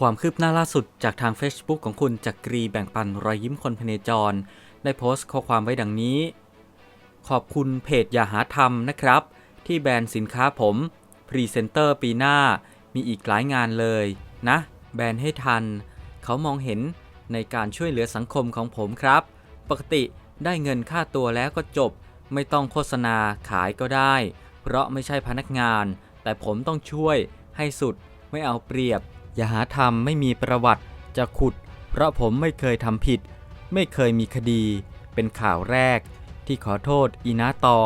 ความคืบหน้าล่าสุดจากทาง Facebook ของคุณจักกรีแบ่งปันรอยยิ้มคนพเนจร ได้โพสต์ข้อความไว้ดังนี้ ขอบคุณเพจอย่าหาทำนะครับ ที่แบรนด์สินค้าผม พรีเซนเตอร์ปีหน้ามีอีกหลายงานเลย นะ แบรนด์ให้ทัน เขามองเห็นในการช่วยเหลือสังคมของผมครับ ปกติได้เงินค่าตัวแล้วก็จบ ไม่ต้องโฆษณาขายก็ได้ เพราะไม่ใช่พนักงาน แต่ผมต้องช่วยให้สุดไม่เอาเปรียบ อย่าหาทำไม่มีประวัติจะขุด เพราะผมไม่เคยทำผิด ไม่เคยมีคดี เป็นข่าวแรก ที่ขอโทษอีนาตอ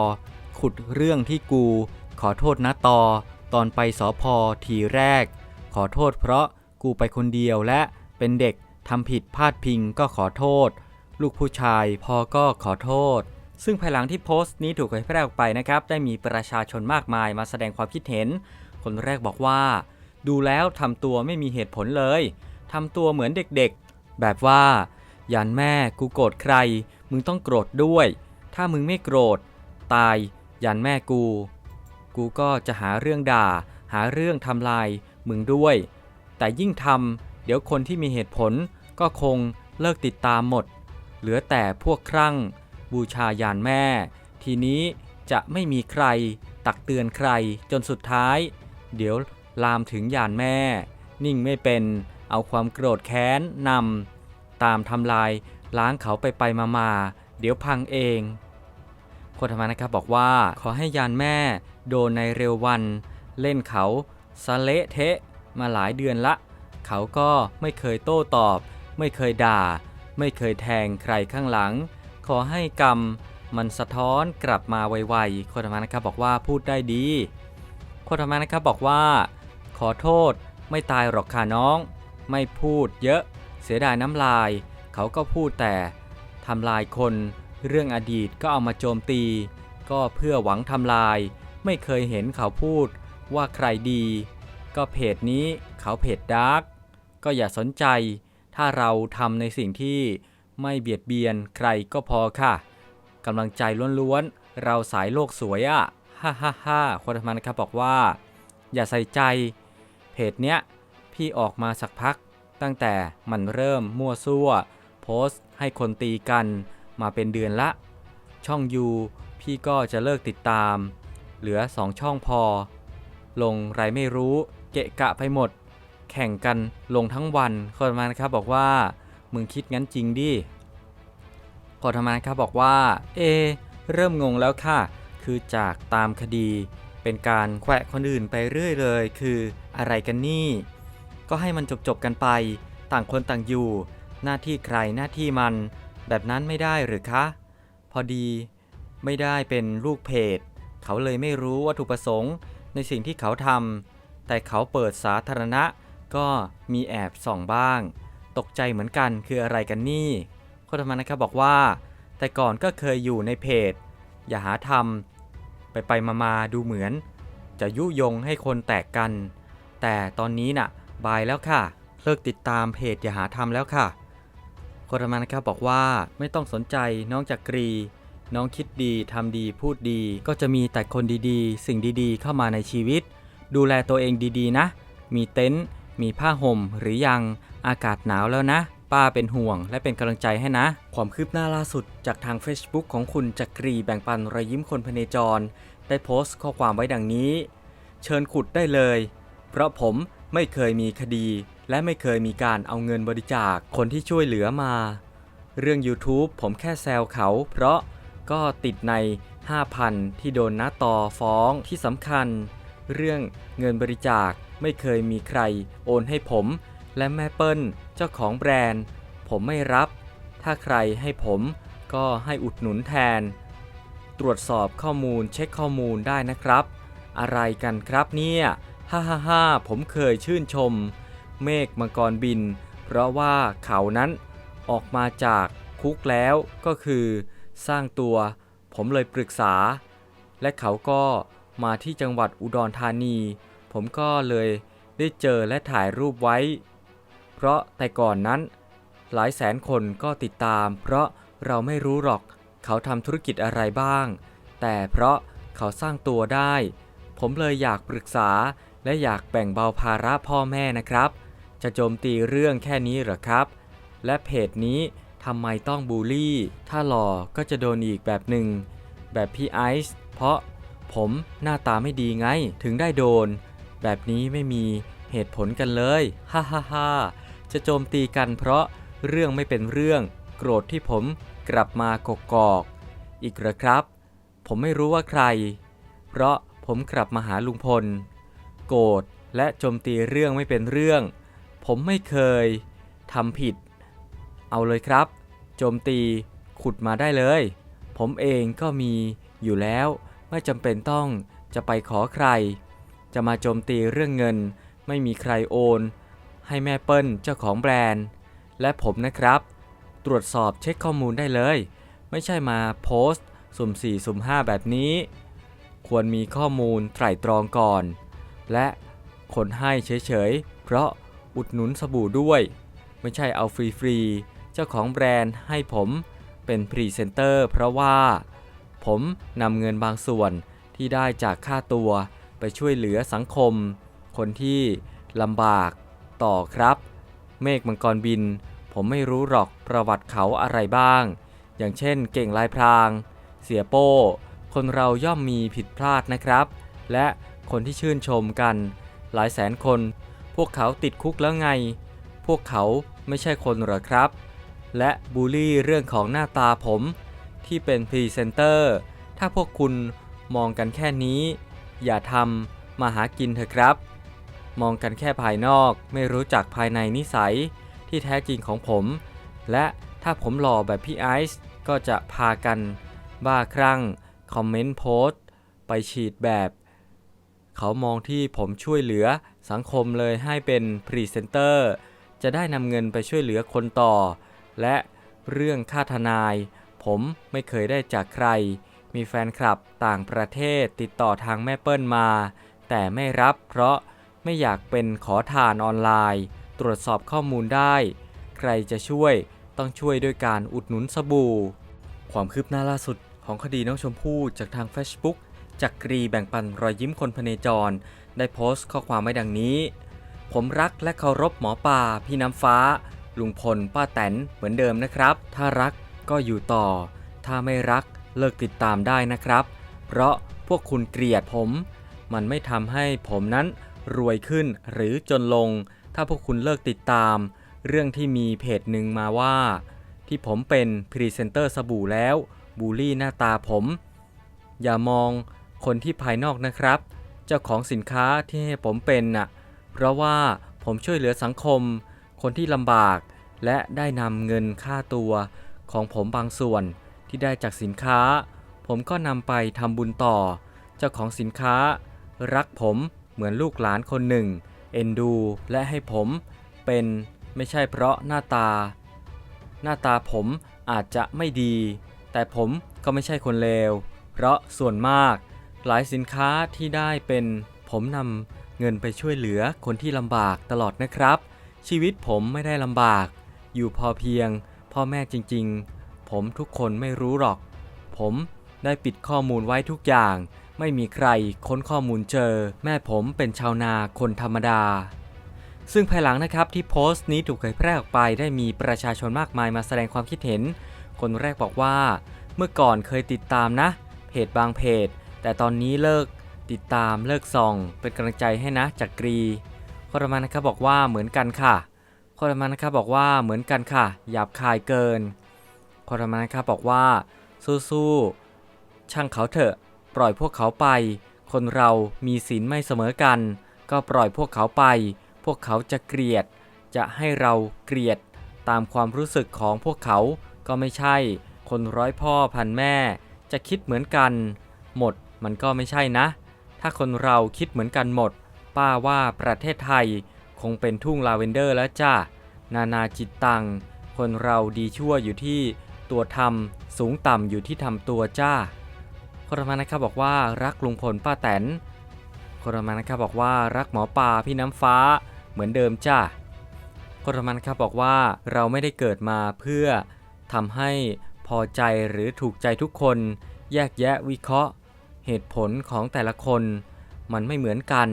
ขุดเรื่องที่กู ขอโทษนาตอ ตอนไปสอพอทีแรก ขอโทษเพราะกูไปคนเดียวและเป็นเด็กทำผิดพลาดพิงก็ขอโทษ ลูกผู้ชายพอก็ขอโทษ ซึ่งภายหลังที่โพสต์นี้ถูกเผยแพร่ออกไปนะครับ ได้มีประชาชนมากมายมาแสดงความคิดเห็น คนแรกบอกว่า ดูแล้วทำตัวไม่มีเหตุผลเลยทำตัวเหมือนเด็กๆ แบบว่า ยันแม่กูโกรธใคร มึงต้องโกรธด้วย ถ้ามึงไม่โกรธ ตาย ยันแม่กู กูก็จะหาเรื่องด่า หาเรื่องทำลายมึงด้วย แต่ยิ่งทำเดี๋ยวคนที่มีเหตุผลก็คงเลิกติดตามหมด เหลือแต่พวกครั่ง บูชายานแม่ ทีนี้จะไม่มีใคร ตักเตือนใครจนสุดท้าย เดี๋ยว ลามถึงยานแม่ นิ่งไม่เป็นเอาความโกรธแค้นนำตามทำลายล้างเขาไปไปมามาเดี๋ยวพังเองโคธรรมนะครับบอกว่าขอให้ยานแม่โดนในเร็ววัน เล่นเขาสะเละเทะมาหลายเดือนละ เขาก็ไม่เคยโต้ตอบ ไม่เคยด่า ไม่เคยแทงใครข้างหลัง ขอให้กรรมมันสะท้อนกลับมาไวๆโคธรรมนะครับบอกว่าพูดได้ดีโคธรรมนะครับบอกว่า ขอโทษ ไม่ตายหรอกค่ะน้อง ไม่พูดเยอะ เสียดายน้ำลาย เขาก็พูดแต่ทำลายคน เรื่องอดีตก็เอามาโจมตี ก็เพื่อหวังทำลาย ไม่เคยเห็นเขาพูดว่าใครดี ก็เพจนี้เขาเพจดาร์กก็อย่าสนใจ ถ้าเราทำในสิ่งที่ไม่เบียดเบียนใครก็พอค่ะกำลังใจล้วนๆ เราสายโลกสวยอะ่ะ ฮ่าฮ่าฮ่าคนทำมันนะครับบอกว่า อย่าใส่ใจ จเนี้ยพี่ออกมาสักพัก ตั้งแต่มันเริ่มมั่วซั่ว โพสต์ให้คนตีกันมาเป็นเดือนละ ช่องยูพี่ก็จะเลิกติดตาม เหลือ2ช่องพอ ลงไรไม่รู้เกะกะไปหมด แข่งกันลงทั้งวันคนมานครับบอกว่า มึงคิดงั้นจริงดิขอทมานครับบอกว่า เอ เริ่มงงแล้วค่ะ คือจากตามคดี เป็นการแขวะคนอื่นไปเรื่อยเลย คืออะไรกันนี่ ก็ให้มันจบๆกันไป ต่างคนต่างอยู่ หน้าที่ใครหน้าที่มัน แบบนั้นไม่ได้หรือคะ พอดีไม่ได้เป็นลูกเพจ เขาเลยไม่รู้วัตถุประสงค์ในสิ่งที่เขาทำแต่เขาเปิดสาธารณะ ก็มีแอบส่องบ้าง ตกใจเหมือนกันคืออะไรกันนี่โคตรมันนะครับบอกว่า แต่ก่อนก็เคยอยู่ในเพจ อย่าหาทำ ไปไปมามาดูเหมือน จะยุยงให้คนแตกกัน แต่ตอนนี้น่ะบายแล้วค่ะ เลิกติดตามเพจอย่าหาทำแล้วค่ะคตรมันนะครับบอกว่าไม่ต้องสนใจน้องจักรี น้องคิดดีทำดีพูดดี ก็จะมีแต่คนดีๆ สิ่งดีๆ เข้ามาในชีวิต ดูแลตัวเองดีๆนะ มีเต็นท์มีผ้าห่มหรือยังอากาศหนาวแล้วนะ ป้าเป็นห่วงและเป็นกำลังใจให้นะ ความคืบหน้าล่าสุดจากทาง Facebook ของคุณจักรีแบ่งปันรอยยิ้มคนพเนจร ได้โพสต์ข้อความไว้ดังนี้ เชิญขุดได้เลย เพราะผมไม่เคยมีคดี และไม่เคยมีการเอาเงินบริจาคคนที่ช่วยเหลือมา เรื่อง YouTube ผมแค่แซวเขา เพราะก็ติดใน 5,000 ที่โดนน้าต่อฟ้องที่สำคัญ เรื่องเงินบริจาคไม่เคยมีใครโอนให้ผม และแม่เปิ้ลเจ้าของแบรนด์ ผมไม่รับ ถ้าใครให้ผมก็ให้อุดหนุนแทน ตรวจสอบข้อมูลเช็คข้อมูลได้นะครับ อะไรกันครับเนี่ยฮ่าฮ่าฮ่าผมเคยชื่นชม เมฆมังกรบิน เพราะว่าเขานั้นออกมาจากคุกแล้วก็คือสร้างตัว ผมเลยปรึกษา และเขาก็มาที่จังหวัดอุดรธานี ผมก็เลยได้เจอและถ่ายรูปไว้ เพราะแต่ก่อนนั้น หลายแสนคนก็ติดตาม เพราะเราไม่รู้หรอกเขาทำธุรกิจอะไรบ้าง แต่เพราะเขาสร้างตัวได้ ผมเลยอยากปรึกษาและอยากแบ่งเบาภาระพ่อแม่นะครับ จะโจมตีเรื่องแค่นี้เหรอครับ และเพจนี้ทำไมต้องบูลลี่ ถ้าหล่อก็จะโดนอีกแบบหนึ่ง แบบพี่ไอซ์เพราะผมหน้าตาไม่ดีไงถึงได้โดน แบบนี้ไม่มีเหตุผลกันเลย ฮ่าฮ่าฮ่า จะโจมตีกันเพราะเรื่องไม่เป็นเรื่องโกรธที่ผมกลับมากกอกอีกหรอครับ ผมไม่รู้ว่าใคร เพราะผมกลับมาหาลุงพล โกรธและโจมตีเรื่องไม่เป็นเรื่อง ผมไม่เคยทำผิด เอาเลยครับ โจมตีขุดมาได้เลย ผมเองก็มีอยู่แล้ว ไม่จำเป็นต้องจะไปขอใคร จะมาโจมตีเรื่องเงิน ไม่มีใครโอน ให้แม่เปิ้ลเจ้าของแบรนด์ และผมนะครับ ตรวจสอบเช็คข้อมูลได้เลย ไม่ใช่มาโพสต์ สุ่ม 4 สุ่ม 5 แบบนี้ ควรมีข้อมูลไตร่ตรองก่อน และคนให้เฉยๆ เพราะอุดหนุนสบู่ด้วย ไม่ใช่เอาฟรีๆ เจ้าของแบรนด์ให้ผมเป็นพรีเซนเตอร์เพราะว่า ผมนำเงินบางส่วนที่ได้จากค่าตัวไปช่วยเหลือสังคม คนที่ลำบาก ต่อครับ เมฆมังกรบิน ผมไม่รู้หรอกประวัติเขาอะไรบ้าง อย่างเช่นเก่งลายพราง เสียโป้ คนเราย่อมมีผิดพลาดนะครับ และคนที่ชื่นชมกัน หลายแสนคน พวกเขาติดคุกแล้วไง พวกเขาไม่ใช่คนเหรอครับ และบูลลี่เรื่องของหน้าตาผม ที่เป็นพรีเซนเตอร์ ถ้าพวกคุณมองกันแค่นี้ อย่าทำมาหากินเถอะครับ มองกันแค่ภายนอกไม่รู้จักภายในนิสัยที่แท้จริงของผม และถ้าผมหล่อแบบพี่ไอซ์ก็จะพากัน บ้าคลั่ง คอมเมนต์โพสต์ไปฉีดแบบ เขามองที่ผมช่วยเหลือสังคมเลยให้เป็นพรีเซนเตอร์ จะได้นำเงินไปช่วยเหลือคนต่อ และเรื่องค่าทนาย ผมไม่เคยได้จากใคร มีแฟนคลับต่างประเทศติดต่อทางแม่เปิ้ลมา แต่ไม่รับเพราะ ไม่อยากเป็นขอทานออนไลน์ ตรวจสอบข้อมูลได้ ใครจะช่วยต้องช่วยด้วยการอุดหนุนสบู่ ความคืบหน้าล่าสุดของคดีน้องชมพู่จากทาง Facebook จากกรีแบ่งปันรอยยิ้มคนพเนจร ได้โพสต์ข้อความไว้ดังนี้ ผมรักและเคารพหมอป่า พี่น้ำฟ้า ลุงพล ป้าแตนเหมือนเดิมนะครับ ถ้ารักก็อยู่ต่อ ถ้าไม่รักเลิกติดตามได้นะครับ เพราะพวกคุณเกลียดผม มันไม่ทำให้ผมนั้น รวยขึ้นหรือจนลง ถ้าพวกคุณเลิกติดตาม เรื่องที่มีเพจหนึ่งมาว่า ที่ผมเป็นพรีเซนเตอร์สบู่แล้ว บูลลี่หน้าตาผม อย่ามองคนที่ภายนอกนะครับ เจ้าของสินค้าที่ให้ผมเป็นน่ะเพราะว่าผมช่วยเหลือสังคม คนที่ลำบาก และได้นำเงินค่าตัวของผมบางส่วนที่ได้จากสินค้า ผมก็นำไปทำบุญต่อ เจ้าของสินค้า รักผม เหมือนลูกหลานคนหนึ่ง เอ็นดูและให้ผมเป็นไม่ใช่เพราะหน้าตา หน้าตาผมอาจจะไม่ดี แต่ผมก็ไม่ใช่คนเลว เพราะส่วนมาก หลายสินค้าที่ได้เป็นผมนำเงินไปช่วยเหลือคนที่ลำบากตลอดนะครับ ชีวิตผมไม่ได้ลำบาก อยู่พอเพียง พ่อแม่จริง ๆ ผมทุกคนไม่รู้หรอก ผมได้ปิดข้อมูลไว้ทุกอย่าง ไม่มีใครค้นข้อมูลเจอ แม่ผมเป็นชาวนาคนธรรมดา ซึ่งภายหลังนะครับที่โพสต์นี้ถูกเผยแพร่ออกไปได้มีประชาชนมากมายมาแสดงความคิดเห็น คนแรกบอกว่า เมื่อก่อนเคยติดตามนะ เพจบางเพจ แต่ตอนนี้เลิกติดตามเลิกส่อง เป็นกำลังใจให้นะจากกรีคอรมันนะครับบอกว่าเหมือนกันค่ะคอรมันนะครับบอกว่าเหมือนกันค่ะ หยาบคายเกินคอรมันนะครับบอกว่าสู้ๆช่างเขาเถอะ ปล่อยพวกเขาไป คนเรามีศีลไม่เสมอกัน ก็ปล่อยพวกเขาไป พวกเขาจะเกลียด จะให้เราเกลียด ตามความรู้สึกของพวกเขาก็ไม่ใช่ คนร้อยพ่อพันแม่ จะคิดเหมือนกัน หมดมันก็ไม่ใช่นะ ถ้าคนเราคิดเหมือนกันหมด ป้าว่าประเทศไทย คงเป็นทุ่งลาเวนเดอร์แล้วจ้านานาจิตตัง คนเราดีชั่วอยู่ที่ตัวทำสูงต่ำอยู่ที่ทำตัวจ้า คนละมานะครับบอกว่ารักลุงพลป้าแตนคนละมานะครับบอกว่ารักหมอปลาพี่น้ำฟ้าเหมือนเดิมจ้าคนละมานะครับบอกว่าเราไม่ได้เกิดมาเพื่อทำให้พอใจหรือถูกใจทุกคน แยกแยะวิเคราะห์ เหตุผลของแต่ละคน มันไม่เหมือนกัน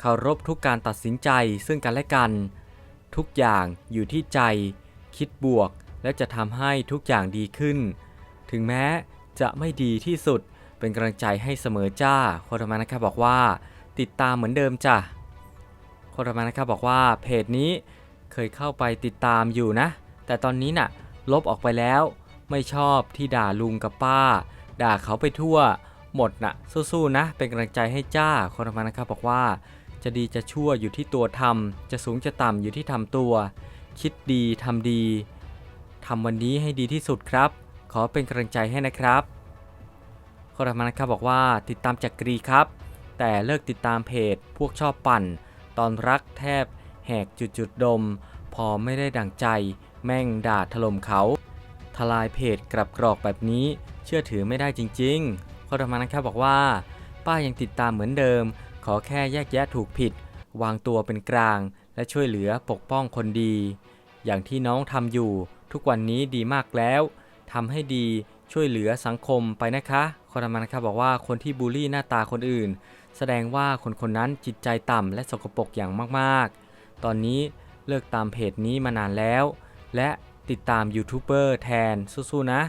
เคารพทุกการตัดสินใจซึ่งกันและกัน ทุกอย่างอยู่ที่ใจ คิดบวกและจะทำให้ทุกอย่างดีขึ้น ถึงแม้จะไม่ดีที่สุด เป็นกำลังใจให้เสมอจ้าโคตรมานะครับบอกว่า ติดตามเหมือนเดิมจ้ะโคตรมานะครับบอกว่าเพจนี้เคยเข้าไปติดตามอยู่นะ แต่ตอนนี้น่ะลบออกไปแล้ว ไม่ชอบที่ด่าลุงกับป้า ด่าเขาไปทั่ว หมดน่ะสู้ๆนะ เป็นกำลังใจให้จ้าโคตรมานะครับบอกว่า จะดีจะชั่วอยู่ที่ตัวทำจะสูงจะต่ำอยู่ที่ทำตัว คิดดีทำดีทำวันนี้ให้ดีที่สุดครับ ขอเป็นกำลังใจให้นะครับ โคตรมานะครับบอกว่าติดตามจักรีครับ แต่เลิกติดตามเพจ พวกชอบปั่น ตอนรักแทบแหกจุดจุดดม พอไม่ได้ดั่งใจ แม่งด่าถล่มเขา ทลายเพจกลับกรอกแบบนี้ เชื่อถือไม่ได้จริงๆโคตรมานะครับบอกว่า ป้ายังติดตามเหมือนเดิม ขอแค่แยกแยะถูกผิด วางตัวเป็นกลาง และช่วยเหลือปกป้องคนดี อย่างที่น้องทำอยู่ ทุกวันนี้ดีมากแล้วทำให้ดี ช่วยเหลือสังคมไปนะคะคอรมันนะครับบอกว่าคนที่บูลลี่หน้าตาคนอื่น แสดงว่าคนคนนั้นจิตใจต่ำและสกปรกอย่างมากๆ ตอนนี้เลิกตามเพจนี้มานานแล้ว และติดตามยูทูบเบอร์แทนสู้ๆนะ